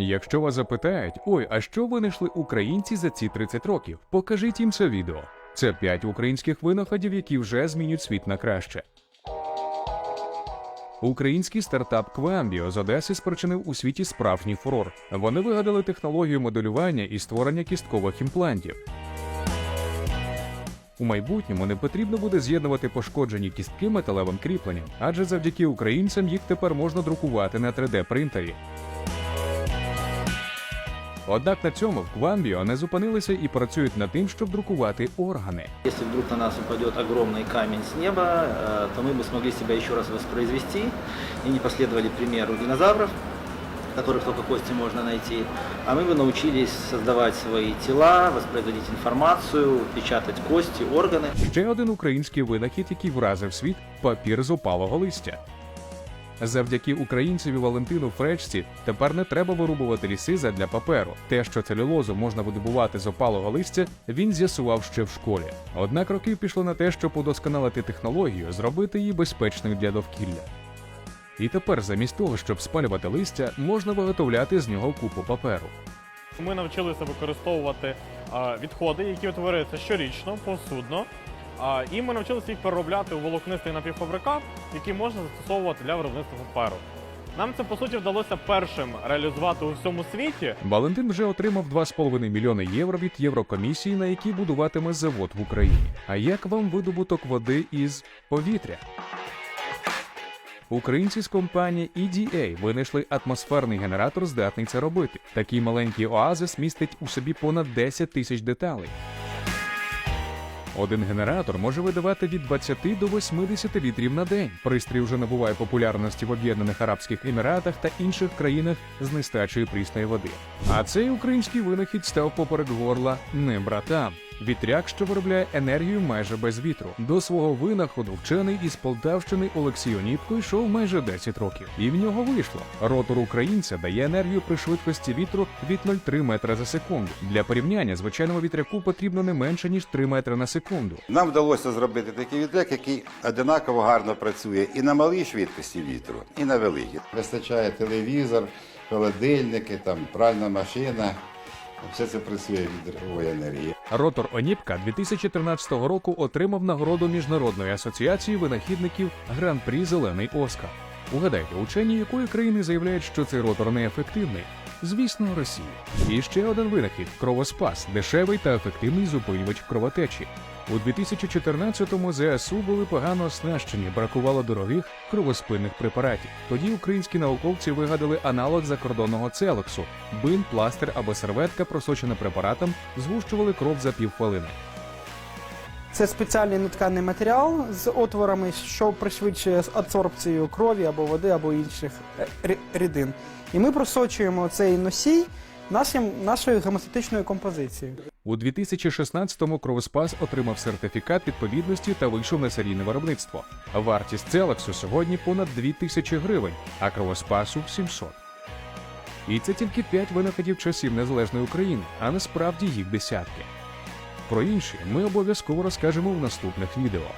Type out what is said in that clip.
Якщо вас запитають, ой, а що винайшли українці за ці 30 років? Покажіть їм це відео. Це 5 українських винаходів, які вже змінюють світ на краще. Український стартап Квамбіо з Одеси спричинив у світі справжній фурор. Вони вигадали технологію моделювання і створення кісткових імплантів. У майбутньому не потрібно буде з'єднувати пошкоджені кістки металевим кріпленням, адже завдяки українцям їх тепер можна друкувати на 3D принтері. Однак на цьому в Квамбіо не зупинилися і працюють над тим, щоб друкувати органи. Если вдруг на нас упадет огромный камень с неба, э, то мы бы смогли себя еще раз воспроизвести и не последовали примеру динозавров, которых только кости можно найти, а мы бы научились создавать свои тела, воспроизводить информацию, печатать кости, органы. Ще один український винахід, який вразив світ папір з опалого листя. Завдяки українцеві Валентину Фречці тепер не треба вирубувати ліси задля паперу. Те, що целюлозу можна видобувати з опалого листя, він з'ясував ще в школі. Однак роки пішло на те, щоб удосконалити технологію, зробити її безпечною для довкілля. І тепер, замість того, щоб спалювати листя, можна виготовляти з нього купу паперу. Ми навчилися використовувати відходи, які утворюються щорічно, повсудно. І ми навчилися їх переробляти у волокнистий напівфабрикат, який можна застосовувати для виробництва паперу. Нам це по суті вдалося першим реалізувати у всьому світі. Валентин вже отримав 2,5 мільйони євро від Єврокомісії, на якій будуватиме завод в Україні. А як вам видобуток води із повітря? Українці з компанії EDA винайшли атмосферний генератор, здатний це робити. Такий маленький оазис містить у собі понад 10 тисяч деталей. Один генератор може видавати від 20 до 80 літрів на день. Пристрій вже набуває популярності в Об'єднаних Арабських Еміратах та інших країнах з нестачею прісної води. А цей український винахід став поперек горла не братам. Вітряк, що виробляє енергію майже без вітру. До свого винаходу вчений із Полтавщини Олексій Оніпко йшов майже 10 років, і в нього вийшло. Ротор українця дає енергію при швидкості вітру від 0,3 метра за секунду. Для порівняння звичайному вітряку потрібно не менше ніж 3 метри на секунду. Нам вдалося зробити такий вітряк, який одинаково гарно працює і на малій швидкості вітру, і на великій. Вистачає телевізор, холодильники, там пральна машина. Все це працює від енергії. Ротор Оніпка 2013 року отримав нагороду Міжнародної асоціації винахідників Гран-прі Зелений Оскар. Угадайте, учені якої країни заявляють, що цей ротор неефективний? Звісно, Росії. І ще один винахід кровоспас, дешевий та ефективний зупинювач кровотечі. У 2014-му ЗСУ були погано оснащені, бракувало дорогих кровоспинних препаратів. Тоді українські науковці вигадали аналог закордонного целексу – бин, пластир або серветка, просочена препаратом, згущували кров за півхвилини. Це спеціальний нетканий матеріал з отворами, що пришвидшує адсорбцію крові або води, або інших е, рідин. І ми просочуємо цей носій нашим, нашою гемостатичною композицією. У 2016-му Кровоспас отримав сертифікат відповідності та вийшов на серійне виробництво. Вартість Целексу сьогодні понад 2000 гривень, а Кровоспасу 700. І це тільки 5 винаходів часів незалежної України, а насправді їх десятки. Про інші ми обов'язково розкажемо в наступних відео.